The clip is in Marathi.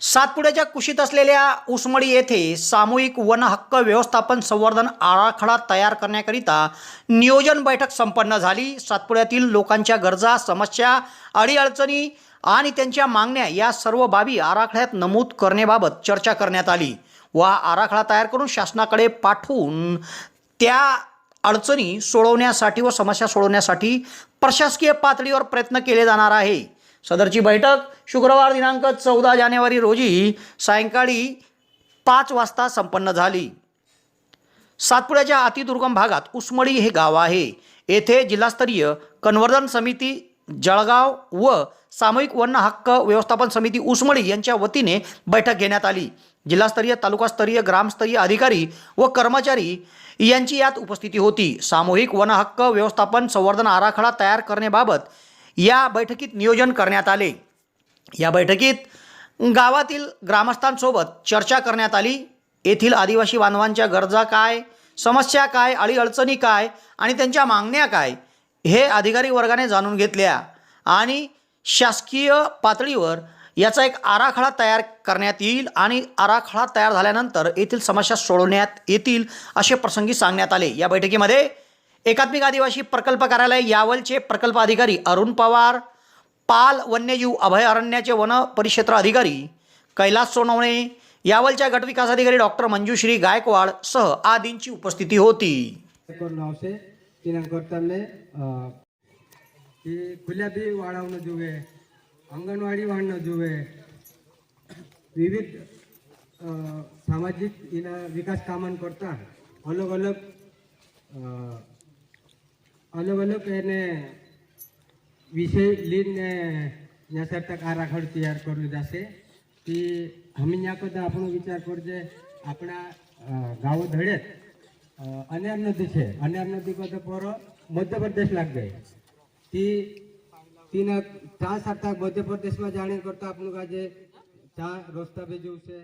सातपुड्याच्या कुशीत असलेल्या उसमडी येथे सामूहिक वन हक्क व्यवस्थापन संवर्धन आराखडा तयार करण्याकरिता नियोजन बैठक संपन्न झाली. सातपुड्यातील लोकांच्या गरजा समस्या अडीअडचणी आणि त्यांच्या मागण्या या सर्व बाबी आराखड्यात नमूद करण्याबाबत चर्चा करण्यात आली व आराखडा तयार करून शासनाकडे पाठवून त्या अडचणी सोडवण्यासाठी व समस्या सोडवण्यासाठी प्रशासकीय पातळीवर प्रयत्न केले जाणार आहे. सदरची बैठक शुक्रवार दिनांक चौदा जानेवारी रोजी सायंकाळी पाच वाजता संपन्न झाली. सातपुड्याच्या अतिदुर्गम भागात उस्मळी हे गाव आहे. येथे जिल्हास्तरीय कन्वर्धन समिती जळगाव व सामूहिक वन हक्क व्यवस्थापन समिती उस्मळी यांच्या वतीने बैठक घेण्यात आली. जिल्हास्तरीय तालुकास्तरीय ग्रामस्तरीय अधिकारी व कर्मचारी यांची यात उपस्थिती होती. सामूहिक वन हक्क व्यवस्थापन संवर्धन आराखडा तयार करण्याबाबत या बैठकीत नियोजन करण्यात आले. या बैठकीत गावातील ग्रामस्थांसोबत चर्चा करण्यात आली. येथील आदिवासी बांधवांच्या गरजा काय समस्या काय अडीअडचणी काय आणि त्यांच्या मागण्या काय हे अधिकारी वर्गाने जाणून घेतल्या आणि शासकीय पातळीवर याचा एक आराखडा तयार करण्यात येईल आणि आराखडा तयार झाल्यानंतर येथील समस्या सोडवण्यात येतील असे प्रसंगी सांगण्यात आले. या बैठकीमध्ये एकात्मिक आदिवासी प्रकल्प कार्यालय यावलचे प्रकल्प अधिकारी अरुण पवार पाल वन्यजीव अभयारण्याचे वन परिक्षेत्र अधिकारी कैलास सोनवणे यावलच्या गटविकास अधिकारी डॉक्टर मंजुश्री गायकवाड सह आदींची उपस्थिती होती. वाढवणं जुवे अंगणवाडी वाढणं जुवे विविध सामाजिक इना विकास कामन करता अलग अलग અલગ અલગ એને વિષય લઈને નસરતક આરાખડ તૈયાર કરી જશે. તે અમે ત્યાં કદાચ આપણો વિચાર કરજે, આપણા ગાવો ધડે અન્યાર નદી છે. અન્યાર નદી કરતા પોરો મધ્યપ્રદેશ લાગ જાય તે, તેના ચા સરતા મધ્યપ્રદેશમાં જાણી કરતા આપણું આજે ચા રોસ્તા ભેજવું છે.